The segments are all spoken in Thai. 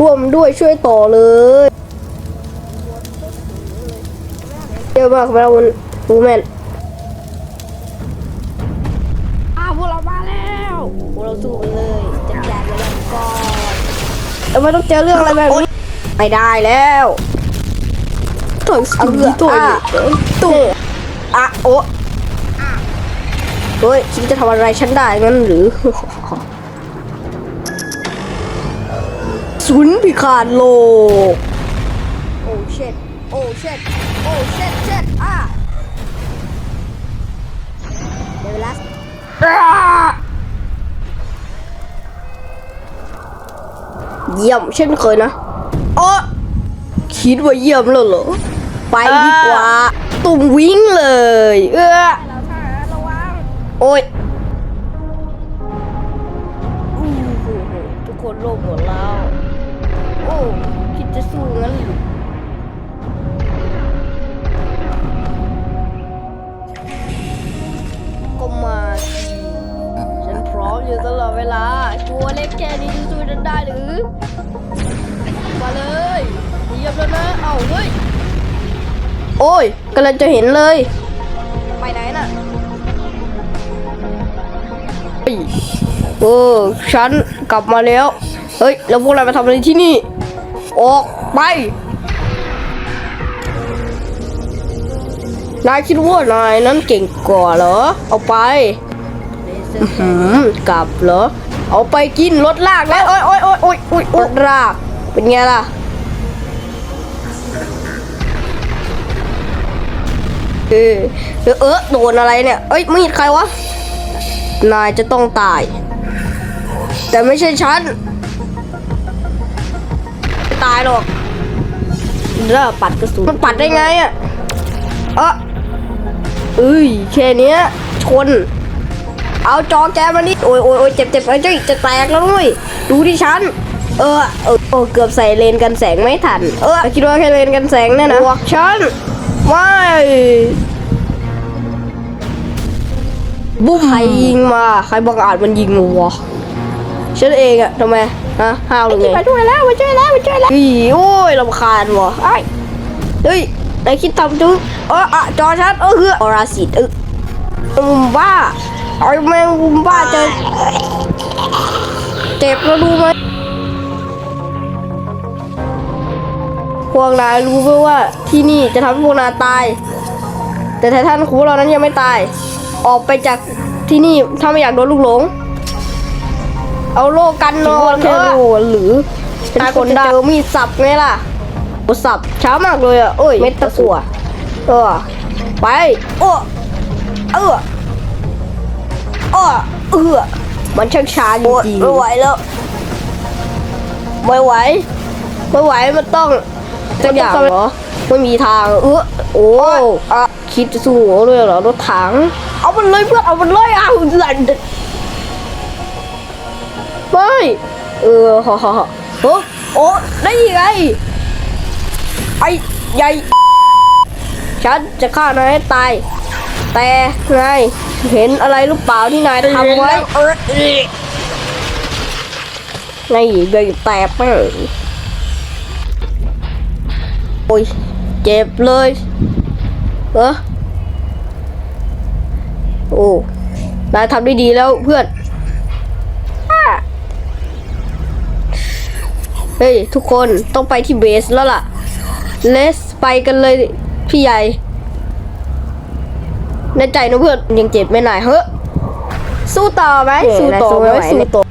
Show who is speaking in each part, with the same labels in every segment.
Speaker 1: ร่วมด้วยช่วยต่อเลยเยอะมากเรามันฟูแมนอ้าวพวกเรามาแล้วพวกเราสู้กันเลยจัดการกันก่อนเออไม่ต้องเจอเรื่องอะไรแบบนี้ไม่ได้แล้วถอยเอาเรือถอยตุ้งอะโอ้เฮ้ยคิดจะทำอะไรฉันได้งั้นหรือ ศูนย์พิฆาตโลก โอ้เช็ดโอ้เช็ดโอ้เช็ดเช็ดอะเดี๋ยวเวลาอ่าเยี่ยมเช่นเคยนะโอ้คิดว่าเยี่ยมแล้วเหรอ ไปดีกว่า ตุ่มวิ่งเลย เออโอ้ยอู้หูทุกคนโลภหมดแล้ว ลอดเวลา ตัวเล็กแค่นี้จะสู้ฉันได้หรือ มาเลยเหยียบแล้วนะ เอ้าเฮ้ย โอ้ยกำลังจะเห็นเลย ไปไหนน่ะเออฉันกลับมาแล้ว เฮ้ย แล้วพวกเรามาทำอะไรที่นี่ ออกไปนายคิดว่านายนั้นเก่งกว่าเหรอ เอาไป อื้อหือกลับเหรอ เอาไปกินรถลากแล้วโอ้ยโอ้ยโอ้ยโอ้ยโอ้ยรถลาก เป็นไงล่ะ เออเออเออโดนอะไรเนี่ย เอ้ยมีดใครวะ นายจะต้องตาย แต่ไม่ใช่ฉันไม่ตายหรอกเริ่มปัดกระสุนมันปัดได้ไงอะเออเอ้ยแค่เนี้ยชน เอาจอแกมานี่โอ้ยโอ้ยโอ้ยเจ็บเจ็บไอ้เจ้ยจะแตกแล้วด้วยดูที่ฉันเออเออโอ้เกือบใส่เลนกันแสงไม่ทัน เออคิดว่าแค่เลนกันแสงเนี่ยนะบวกฉันไม่บุ้มใครยิงมาใครบังอาจมันยิงมาวะฉันเองอะทำไมฮะห้าวหรือไงมาช่วยแล้วมาช่วยแล้วมาช่วยแล้วอีโอ้ยลำคาญวะไอ้ยเฮ้ยไอ้คิดทำจุ๊เอออะจอชัดเออเฮืออราสิตเออมุมบ้า ไอ้แมงมุมบ้าเจอเจ็บแล้วรู้ไหมพวกนายรู้ไหมว่าที่นี่จะทำให้พวกนายตาย แต่ไททันของพวกเรานั้นยังไม่ตาย ออกไปจากที่นี่ถ้าไม่อยากโดนลูกหลง เอาโล่กันนอนแค่โล่หรือเป็นคนเจอมีดสับไงล่ะโอ้สับช้ามากเลยอะเอ้ยเม็ดตะกัวเออไปโอ้เออเออเออมันช่างช้าจริงๆไม่ไหวแล้ว ไม่ไหว ไม่ไหว มันต้องจะอย่างเหรอไม่มีทาง เออโอ้อะคิดจะสู้หัวเลยเหรอ รถถัง เอามันเลยเพื่อนเอามันเลยเอาหลันไม่เออฮ่าฮ่าฮ่าโอ้โอ้ได้ยังไง ไอ้ใหญ่ ฉันจะฆ่านายให้ตาย แต่นายเห็นอะไรหรือเปล่าที่นายทำไว้เออในใบแตกไปโอ้ยเจ็บเลยเออโอ้นายทำได้ดีแล้วเพื่อนอะเฮ้ย ทุกคนต้องไปที่เบสแล้วล่ะ เลสไปกันเลยพี่ใหญ่ ในใจนะเพื่อนยังเจ็บไม่นายเฮ้ยสู้ต่อไหมสู้ต่อไหมสู้ต่อ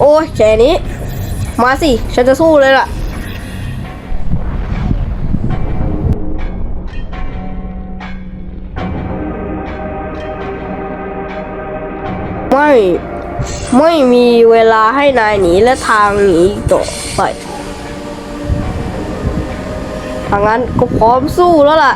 Speaker 1: โอ้ยแค่นี้ มาสิ ฉันจะสู้เลยล่ะไม่ไม่มีเวลาให้นายหนีและทางหนีอีกต่อไปทางนั้นก็พร้อมสู้แล้วล่ะ